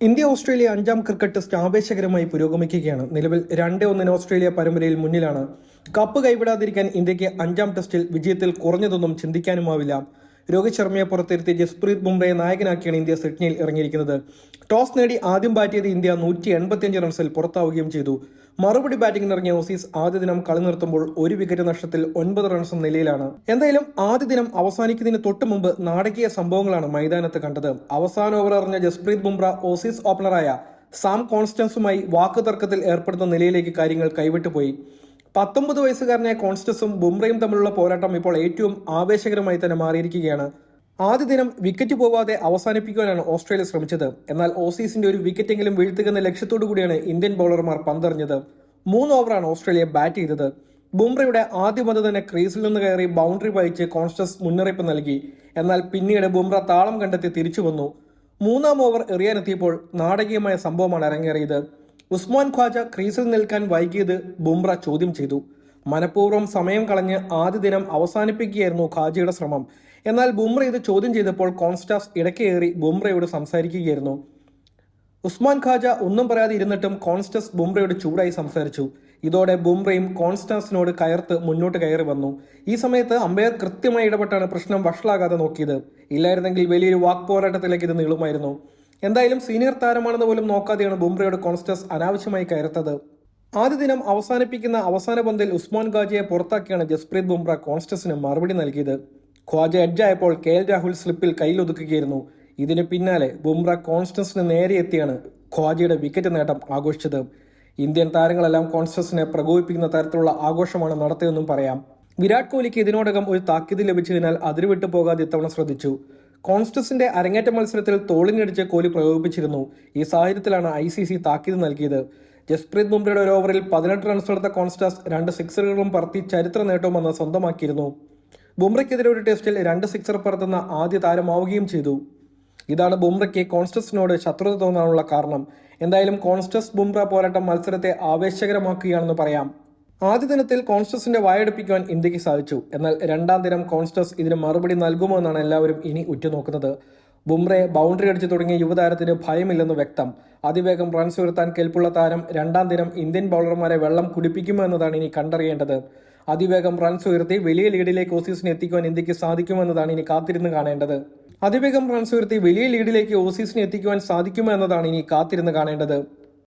India Australia അഞ്ചാം cricket test ആവേശകരമായി പുരോഗമിക്കുകയാണ്. നിലവിൽ രണ്ട് ഒന്നിന് ഓസ്ട്രേലിയ പരമ്പരയിൽ മുന്നിലാണ്. കപ്പ് കൈവിടാതിരിക്കാൻ ഇന്ത്യയ്ക്ക് അഞ്ചാം ടെസ്റ്റിൽ വിജയത്തിൽ കുറഞ്ഞതൊന്നും ചിന്തിക്കാനുമാവില്ല. രോഹിത് ശർമ്മയെ പുറത്തിരുത്തി ജസ്പ്രീത് ബുംറയെ നായകനാക്കിയാണ് ഇന്ത്യ സിഡ്നിയിൽ ഇറങ്ങിയിരിക്കുന്നത്. ടോസ് നേടി ആദ്യം ബാറ്റ് ചെയ്ത് ഇന്ത്യ നൂറ്റി എൺപത്തിയഞ്ച് റൺസിൽ പുറത്താവുകയും ചെയ്തു. മറുപടി ബാറ്റിംഗിന് ഇറങ്ങിയ ഓസീസ് ആദ്യ ദിനം കളി നിർത്തുമ്പോൾ ഒരു വിക്കറ്റ് നഷ്ടത്തിൽ ഒൻപത് റൺസും നിലയിലാണ്. എന്തായാലും ആദ്യ ദിനം അവസാനിക്കുന്നതിന് തൊട്ട് മുമ്പ് നാടകീയ സംഭവങ്ങളാണ് മൈതാനത്ത് കണ്ടത്. അവസാന ഓവർ എറിഞ്ഞ ജസ്പ്രീത് ബുംറ ഓസീസ് ഓപ്പണറായ സാം കോൺസ്റ്റൻസുമായി വാക്കുതർക്കത്തിൽ ഏർപ്പെടുന്ന നിലയിലേക്ക് കാര്യങ്ങൾ കൈവിട്ടുപോയി. പത്തൊമ്പത് വയസ്സുകാരനെ കോൺസ്റ്റസും ബുംറയും തമ്മിലുള്ള പോരാട്ടം ഇപ്പോൾ ഏറ്റവും ആവേശകരമായി തന്നെ മാറിയിരിക്കുകയാണ്. ആദ്യ ദിനം വിക്കറ്റ് പോവാതെ അവസാനിപ്പിക്കുവാനാണ് ഓസ്ട്രേലിയ ശ്രമിച്ചത്. എന്നാൽ ഓസീസിന്റെ ഒരു വിക്കറ്റെങ്കിലും വീഴ്ത്തുകെന്ന ലക്ഷ്യത്തോടു കൂടിയാണ് ഇന്ത്യൻ ബൗളർമാർ പന്തെറിഞ്ഞത്. മൂന്ന് ഓവറാണ് ഓസ്ട്രേലിയ ബാറ്റ് ചെയ്തത്. ബുംറയുടെ ആദ്യ പന്ത് തന്നെ ക്രീസിൽ നിന്ന് കയറി ബൗണ്ടറി വായിച്ച് കോൺസ്റ്റസ് മുന്നറിയിപ്പ് നൽകി. എന്നാൽ പിന്നീട് ബുംറ താളം കണ്ടെത്തി തിരിച്ചു വന്നു. മൂന്നാം ഓവർ എറിയാനെത്തിയപ്പോൾ നാടകീയമായ സംഭവമാണ് അരങ്ങേറിയത്. ഉസ്മാൻ ഖ്വാജ ക്രീസിൽ നിൽക്കാൻ വൈകിയത് ബുംറ ചോദ്യം ചെയ്തു. മനഃപൂർവം സമയം കളഞ്ഞ് ആദ്യ ദിനം അവസാനിപ്പിക്കുകയായിരുന്നു ഖാജിയുടെ ശ്രമം. എന്നാൽ ബുംറ ഇത് ചോദ്യം ചെയ്തപ്പോൾ കോൺസ്റ്റാഫ് ഇടയ്ക്കേറി ബുംറയോട് സംസാരിക്കുകയായിരുന്നു. ഉസ്മാൻ ഖാജ ഒന്നും പറയാതെ ഇരുന്നിട്ടും കോൺസ്റ്റസ് ബുംറയോട് ചൂടായി സംസാരിച്ചു. ഇതോടെ ബുംറയും കോൺസ്റ്റാസിനോട് കയർത്ത് മുന്നോട്ട് കയറി വന്നു. ഈ സമയത്ത് അമ്പയർ കൃത്യമായി ഇടപെട്ടാണ് പ്രശ്നം വഷളാകാതെ നോക്കിയത്. ഇല്ലായിരുന്നെങ്കിൽ വലിയൊരു വാക്ക് പോരാട്ടത്തിലേക്ക് ഇത് നീളുമായിരുന്നു. എന്തായാലും സീനിയർ താരമാണെന്ന് പോലും നോക്കാതെയാണ് ബുംറയുടെ കോൺസ്റ്റസ് അനാവശ്യമായി കയർത്തത് ആദ്യ ദിനം അവസാനിപ്പിക്കുന്ന അവസാന പന്തിൽ ഉസ്മാൻ ഖാജയെ പുറത്താക്കിയാണ് ജസ്പ്രീത് ബുംറ കോൺസ്റ്റസിന് മറുപടി നൽകിയത്. ഖ്വാജ എഡ്ജായപ്പോൾ കെ എൽ രാഹുൽ സ്ലിപ്പിൽ കയ്യിലൊതുക്കുകയായിരുന്നു ഇതിനു പിന്നാലെ ബുംറ കോൺസ്റ്റൻസിന് നേരെ എത്തിയാണ് ഖ്വാജയുടെ വിക്കറ്റ് നേട്ടം ആഘോഷിച്ചത്. ഇന്ത്യൻ താരങ്ങളെല്ലാം കോൺസ്റ്റൻസിനെ പ്രകോപിപ്പിക്കുന്ന തരത്തിലുള്ള ആഘോഷമാണ് നടത്തിയതെന്നും പറയാം. വിരാട് കോഹ്ലിക്ക് ഇതിനോടകം ഒരു താക്കീത് ലഭിച്ചതിനാൽ അതിരുവിട്ടു പോകാതെ ഇത്തവണ ശ്രദ്ധിച്ചു. കോൺസ്റ്റസിന്റെ അരങ്ങേറ്റ മത്സരത്തിൽ തോളിനടിച്ച് കോഹ്ലി പ്രകോപിപ്പിച്ചിരുന്നു. ഈ സാഹചര്യത്തിലാണ് ഐ സി സി താക്കീത് നൽകിയത്. ജസ്പ്രീത് ബുംറയുടെ ഒരു ഓവറിൽ പതിനെട്ട് റൺസ് എടുത്ത കോൺസ്റ്റസ് രണ്ട് സിക്സറുകളും പറത്തി ചരിത്ര നേട്ടവും അന്ന് സ്വന്തമാക്കിയിരുന്നു. ബുംറയ്ക്കെതിരെ ഒരു ടെസ്റ്റിൽ രണ്ട് സിക്സർ പറത്തുന്ന ആദ്യ താരമാവുകയും ചെയ്തു. ഇതാണ് ബുംറയ്ക്ക് കോൺസ്റ്റസിനോട് ശത്രുത തോന്നാനുള്ള കാരണം. എന്തായാലും കോൺസ്റ്റസ് ബുംറ പോരാട്ടം മത്സരത്തെ ആവേശകരമാക്കുകയാണെന്ന് പറയാം. ആദ്യ ദിനത്തിൽ കോൺസ്റ്റസിന്റെ വായടുപ്പിക്കുവാൻ ഇന്ത്യയ്ക്ക് സാധിച്ചു. എന്നാൽ രണ്ടാം ദിനം കോൺസ്റ്റസ് ഇതിന് മറുപടി നൽകുമോ എന്നാണ് എല്ലാവരും ഇനി ഉറ്റുനോക്കുന്നത്. ബുംറെ ബൗണ്ടറി അടിച്ചു തുടങ്ങിയ യുവതാരത്തിന് ഭയമില്ലെന്ന് വ്യക്തം. അതിവേഗം റൺസ് ഉയർത്താൻ കെൽപ്പുള്ള താരം രണ്ടാം ദിനം ഇന്ത്യൻ ബൗളർമാരെ വെള്ളം കുടിപ്പിക്കുമോ എന്നതാണ് ഇനി കണ്ടറിയേണ്ടത്. അതിവേഗം റൺസ് ഉയർത്തി വലിയ ലീഡിലേക്ക് ഓസീസിനെ എത്തിക്കുവാൻ ഇന്ത്യയ്ക്ക് സാധിക്കുമെന്നതാണ് ഇനി കാത്തിരുന്ന് കാണേണ്ടത്. അതിവേഗം റൺസ് ഉയർത്തി വലിയ ലീഡിലേക്ക് ഓസീസിനെ എത്തിക്കുവാൻ സാധിക്കുമോ എന്നതാണ് ഇനി കാത്തിരുന്ന് കാണേണ്ടത്.